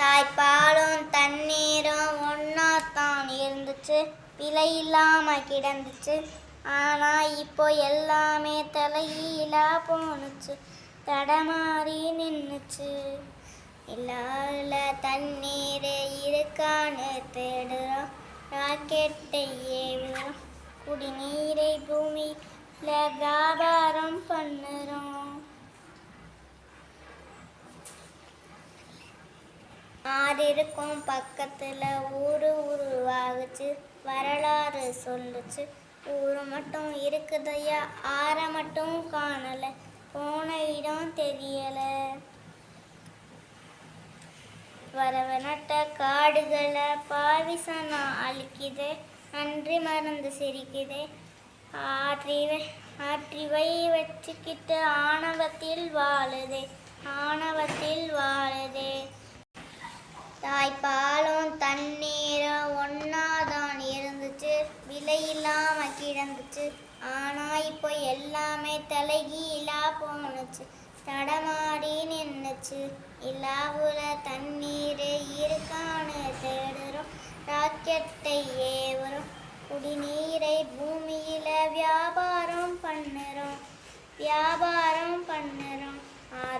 தாய்ப்பாலும் தண்ணீரும் ஒன்னாத்தான் இருந்துச்சு. விலை இல்லாம கிடந்துச்சு. ஆனா இப்போ எல்லாமே தலைகீழா போணுச்சு. தடமாறி நின்றுச்சு இல்லால தண்ணீர் இருக்கான்னு தேடுறோம். ராக்கெட்டை குடிநீரை பூமியில் வியாபாரம் பண்ணுறோம். ஆறு இருக்கும். பக்கத்துல ஊரு உருவாகுச்சு. வரலாறு சொல்லுச்சு. ஊரு மட்டும் இருக்குதையா? ஆற மட்டும் காணலை. போன இடம் தெரியலை. வரவ நட்ட காடுகளை பாவிசனா அழிக்குது நன்றி மறந்து சிரிக்குது. ஆற்றி வை- ஆற்றி வை வச்சுக்கிட்டு ஆணவத்தில் வாழுதே. ஆணவத்தில் வா கிடந்துச்சு. ஆனா இப்போ எல்லாமே தலைகீழா போனுச்சு. தடமாடி நின்னுச்சு. இல்லாவுல தண்ணீர் இருக்கான்னு தேடுறோம். ராக்கெட்டை ஏவுறோம். குடிநீரை பூமியில வியாபாரம் பண்ணுறோம். வியாபாரம் பண்ணுறோம்.